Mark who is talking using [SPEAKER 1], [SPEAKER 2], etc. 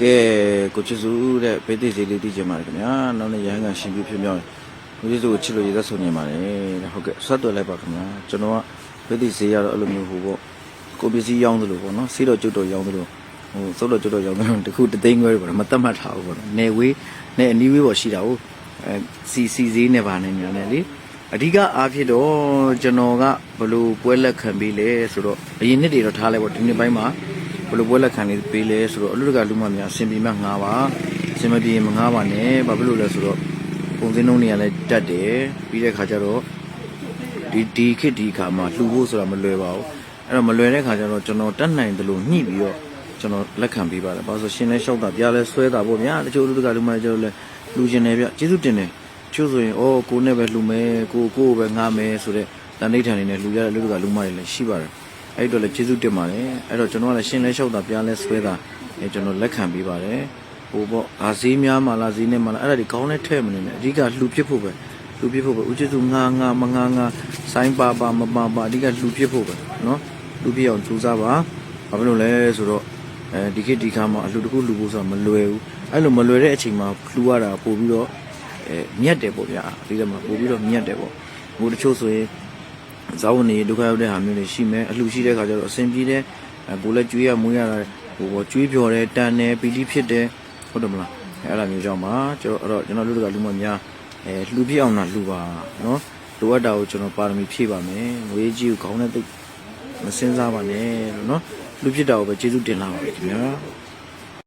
[SPEAKER 1] ကဲကိုချစ်စုတဲ့ဘေးသိစေးလေးသိချင်ပါတယ်ခင်ဗျာနောက်နေ့ရဟန်းကရှင်ပြဖြစ်မြောက်ကိုချစ်စုကိုချစ်လို့ရသက်ဆုံးနေပါတယ်တဲ့ဟုတ်ကဲ့ဆက်သွယ်လိုက်ပါခင်ဗျာကျွန်တော်ကဘေးသိစေးရတော့အဲ့လိုမျိုးဟိုပေါ့ကိုပစ္စည်းရောင်းသလိုပေါ့နော်စီးတော့ကျွတ်တော့ရောင်းသလိုဟိုစုပ်တော့ကျွတ်တော့ရောင်းသလိုတခုတသိန်းခွဲပေါ့နော်မသက်မှတ်ထားဘူးပေါ့နော်နေဝေးနေအနီးဝေးပေါ့ရှိတာဟုတ်အဲစီစီဈေးနဲ့ပါနေညာနဲ့လေအဓိကအားဖြင့်တော့ကျွန်တော်ကဘလို့ပွဲလက်ခံပြီးလဲဆိုတော့အရင်နှစ်တွေတော့ထားလိုက်ပေါ့ဒီနှစ်ပိုင်းမှာ ဘယ်လိုပွဲလက်ခံလေးပေးလဲဆိုတော့အလူတကလူမများအစင်ပြေမှငားပါအစင်မပြေရင်မငားပါနဲ့ဘာဖြစ်လို့လဲဆိုတော့ပုံစံနှုံးတွေကလည်းတက်တယ်ပြီးတဲ့ခါကျတော့ဒီဒီခစ်ဒီခါမှာလှူဖို့ဆိုတာမလွယ်ပါဘူးအဲ့တော့မလွယ်တဲ့ခါကျတော့ကျွန်တော်တက်နိုင်တယ်လို့ညှိပြီးတော့ကျွန်တော်လက်ခံပေးပါတယ်ဘာလို့ဆိုရှင်လဲလျှောက်တာပြားလဲဆွဲတာပေါ့ဗျာတချို့အလူတကလူမတွေကျတော့လဲလှူခြင်းတယ်ဗျကျေးဇူးတင်တယ်ချို့ဆိုရင်အော်ကိုနဲ့ပဲလှူမယ်ကိုကိုပဲငားမယ်ဆိုတဲ့တန်ဋိဌာန်နေနဲ့လှူရတဲ့အလူတကလူမတွေလည်းရှိပါတယ် အဲ့ဒီတော့လည်းကျေးဇူးတင်ပါတယ်အဲ့တော့ကျွန်တော်ကလည်းရှင်လဲရှုပ်တာပြန်လဲဆွဲတာအဲကျွန်တော်လက်ခံပေးပါတယ်ဟိုပေါ့ဒါဈေးများမှလားဈေးနဲ့မှလားအဲ့ဒါဒီကောင်းနဲ့ထဲ့မနေနဲ့အဓိကလှူဖြစ်ဖို့ပဲလှူဖြစ်ဖို့ပဲဦးကျေးဇူးငါငါမငါငါဆိုင်းပါပါမပါပါအဓိကလှူဖြစ်ဖို့ပဲနော်လှူဖြစ်အောင်ကြိုးစားပါဘာဖြစ်လို့လဲဆိုတော့အဲဒီခေတ်ဒီခါမှာအလှူတစ်ခုလှူဖို့ဆိုတာမလွယ်ဘူးအဲ့လိုမလွယ်တဲ့အချိန်မှာလှူရတာပို့ပြီးတော့အဲမြတ်တယ်ပေါ့ဗျာဒီကမှာပို့ပြီးတော့မြတ်တယ်ပေါ့ငိုတချို့ဆိုရင် ဇာဝန်နေဒုက္ခရောက်တဲ့ဟာမျိုးတွေရှိမယ်အလှရှိတဲ့ခါကျတော့အဆင်ပြေတဲ့အဲကိုယ်လည်းကျွေးရမွေးရတာဟိုပေါ့ကျွေးပြော်တယ်တန်တယ်ပီတိဖြစ်တယ်ဟုတ်တယ်မလားအဲအဲ့လိုမျိုးကြောင့်ပါကျွန်တော်အဲ့တော့ကျွန်တော်လူတကလူမများအဲလှူပြအောင်လားလှူပါနော်လိုအပ်တာကိုကျွန်တော်ပါရမီဖြည့်ပါမယ်ငွေကြီးကိုခေါင်းနဲ့သိပ်မစင်စားပါနဲ့လို့နော်လှူဖြစ်တာကိုပဲကျေးဇူးတင်လာပါမယ်ခင်ဗျာ